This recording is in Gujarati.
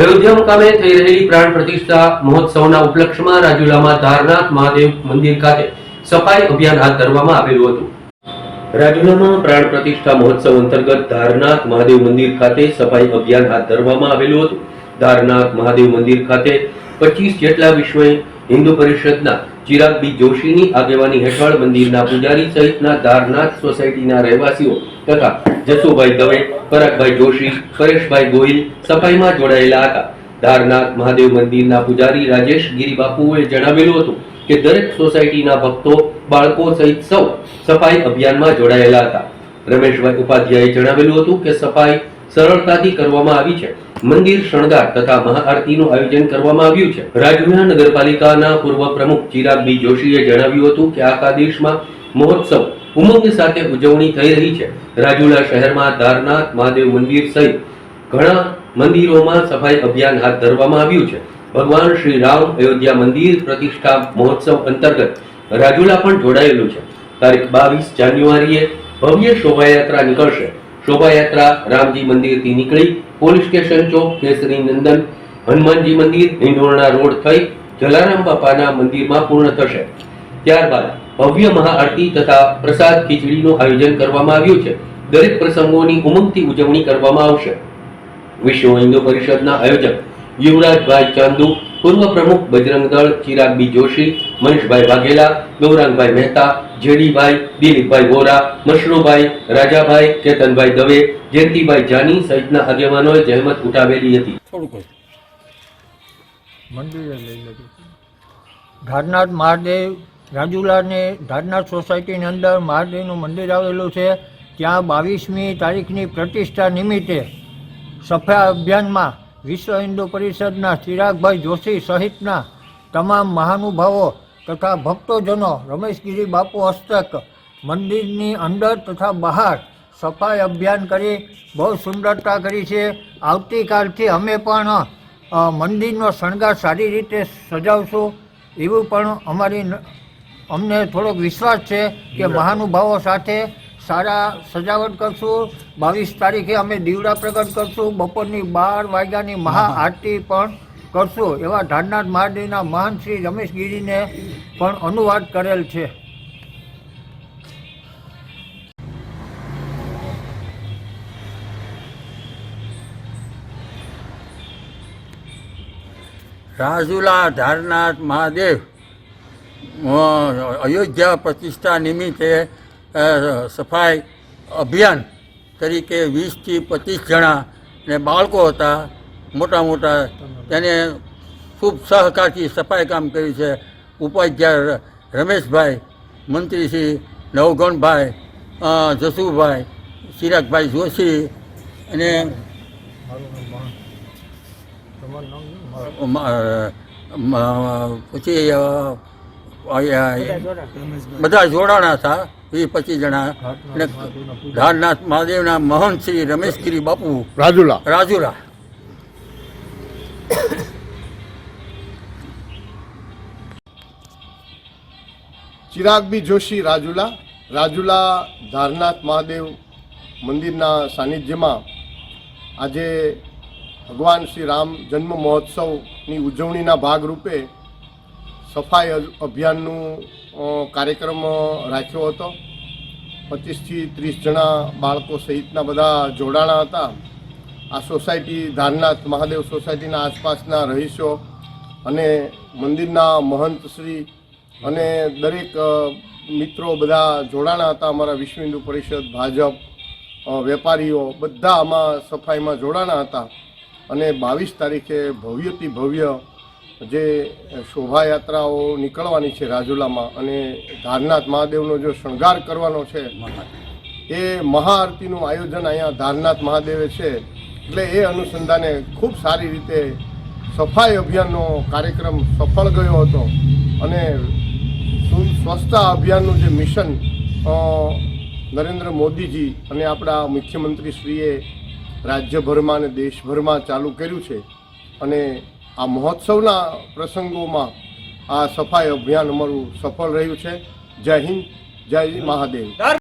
અયોધ્યા મુકામે થઈ રહેલી પ્રાણ પ્રતિષ્ઠા મહોત્સવના ઉપલક્ષમાં રાજુલામાં ધારનાથ મહાદેવ મંદિર ખાતે સફાઈ અભિયાન હાથ ધરવામાં આવેલું હતું. રાજુલામાં પ્રાણ પ્રતિષ્ઠા મહોત્સવ અંતર્ગત ધારનાથ મહાદેવ મંદિર ખાતે સફાઈ અભિયાન હાથ ધરવામાં આવેલું હતું. ધારનાથ મહાદેવ મંદિર ખાતે પચીસ જેટલા વિશ્વ હિન્દુ પરિષદના ચિરાગ જોશીની આગેવાની હેઠળ મંદિરના પૂજારી સહિતના ધારનાથ સોસાયટીના રહેવાસીઓ તથા જસુભાઈ દવે, પરાગભાઈ જોશી, પરેશભાઈ ગોહિલ સફાઈમાં જોડાયેલા હતા. ધારનાથ મહાદેવ મંદિરના પૂજારી રાજેશ ગિરિબાપુએ જણાવેલું હતું કે દરેક સોસાયટીના ભક્તો, બાળકો સહિત સૌ સફાઈ અભિયાનમાં જોડાયેલા હતા. રમેશભાઈ ઉપાધ્યાયે જણાવેલું હતું કે સફાઈ સરળતાથી કરવામાં આવી છે. મંદિર, શણગાર તથા મહાઆરતીનું આયોજન કરવામાં આવ્યું છે. રાજુલા નગરપાલિકાના પૂર્વ પ્રમુખ ચિરાગ જોશીએ જણાવ્યું હતું કે આખા દેશમાં મહોત્સવ ઉમંગ સાથે ઉજવણી થઈ રહી છે. રાજુલા શહેરમાં ધારનાથ મહાદેવ મંદિર સહિત ઘણા મંદિરોમાં સફાઈ અભિયાન હાથ ધરવામાં આવ્યું છે. ભગવાન શ્રી રામ અયોધ્યા મંદિર પ્રતિષ્ઠા મહોત્સવ અંતર્ગત રાજુલા પણ જોડાયેલું છે. તારીખ બાવીસ જાન્યુઆરીએ ભવ્ય શોભાયાત્રા નીકળશે. શોભાયાત્રા, રામજી મંદિરથી નીકળી પોલીસ સ્ટેશન ચોક, કેસરી નંદન, હનુમાનજી મંદિર હિંડોળના રોડ થઈ જલારામ બાપાના મંદિરમાં પૂર્ણ થશે. ત્યારબાદ ભવ્ય મહાઆરતી તથા પ્રસાદ ખીચડીનું આયોજન કરવામાં આવ્યું છે. દરેક પ્રસંગોની ઉમંગથી ઉજવણી કરવામાં આવશે. વિશ્વ હિન્દુ પરિષદના આયોજક યુવરાજભાઈ ચાંદુ પૂર્વ પ્રમુખ બજરંગ દળ ચિરાગ બી જોશી મનીષભાઈ વાઘેલા ગૌરાંગભાઈ મહેતા જેડીભાઈ દિલીપભાઈ વોરા મશરૂભાઈ રાજાભાઈ કેતનભાઈ દવે જયંતિભાઈ જાની સહિતના આગેવાનોએ જહેમત ઉઠાવેલી હતી. ધારનાથ મહાદેવ રાજુલાને ધારનાથ સોસાયટીની અંદર મહાદેવનું મંદિર આવેલું છે ત્યાં બાવીસમી તારીખની પ્રતિષ્ઠા નિમિત્તે સફાઈ અભિયાનમાં વિશ્વ હિન્દુ પરિષદના ચિરાગભાઈ જોશી સહિતના તમામ મહાનુભાવો તથા ભક્તોજનો રમેશગીરી બાપુ હસ્તક મંદિરની અંદર તથા બહાર સફાઈ અભિયાન કરી બહુ સુંદરતા કરી છે. આવતીકાલથી અમે પણ મંદિરનો શણગાર સારી રીતે સજાવશું એવું પણ અમારી અમને થોડોક વિશ્વાસ છે કે મહાનુભાવો સાથે સારા સજાવટ કરશું. બાવીસ તારીખે અમે દીવડા પ્રગટ કરશું. બપોરની બાર વાગ્યાની મહાઆરતી પણ કરશું. એવા ધારનાથ મહાદેવના મહાન શ્રી રમેશ ગીરીને પણ અનુવાદ કરેલ છે. રાજુલા ધારનાથ મહાદેવ અયોધ્યા પ્રતિષ્ઠા નિમિત્તે સફાઈ અભિયાન તરીકે વીસથી પચીસ જણા ને બાળકો હતા મોટા મોટા તેને ખૂબ સહકારથી સફાઈ કામ કર્યું છે. ઉપાધ્યાય રમેશભાઈ મંત્રી શ્રી નવગણભાઈ જસુભાઈ ચિરાગભાઈ જોશી અને પછી બધા જોડાણા હતા. વીસ પચીસ જણા અને ધારનાથ મહાદેવના મહંત શ્રી રમેશગીરી બાપુ. રાજુલા. રાજુલા. ચિરાગબી જોશી રાજુલા. રાજુલા ધારનાથ મહાદેવ મંદિરના સાનિધ્યમાં આજે ભગવાન શ્રી રામ જન્મ મહોત્સવની ઉજવણીના ભાગરૂપે સફાઈ અભિયાનનું કાર્યક્રમ રાખ્યો હતો. પચીસથી ત્રીસ જણા બાળકો સહિતના બધા જોડાણા હતા. આ સોસાયટી ધારનાથ મહાદેવ સોસાયટીના આસપાસના રહીશો અને મંદિરના મહંત શ્રી અને દરેક મિત્રો બધા જોડાણા હતા અમારા વિશ્વ હિન્દુ પરિષદ, ભાજપ વેપારીઓ બધા આમાં સફાઈમાં જોડાણા હતા. અને બાવીસ તારીખે ભવ્યથી ભવ્ય જે શોભાયાત્રાઓ નીકળવાની છે રાજુલામાં અને ધારનાથ મહાદેવનો જો શણગાર કરવાનો છે, એ મહાઆરતીનું આયોજન અહીંયા ધારનાથ મહાદેવે છે. એટલે એ અનુસંધાને ખૂબ સારી રીતે સફાઈ અભિયાનનો કાર્યક્રમ સફળ ગયો હતો અને સ્વચ્છતા અભિયાનનું જે મિશન નરેન્દ્ર મોદીજી અને આપણા મુખ્યમંત્રીશ્રીએ રાજ્યભરમાં અને દેશભરમાં ચાલુ કર્યું છે. અને આ મહોત્સવના પ્રસંગોમાં આ સફાઈ અભિયાન અમારું સફળ રહ્યું છે. જય હિન્દ જય મહાદેવ.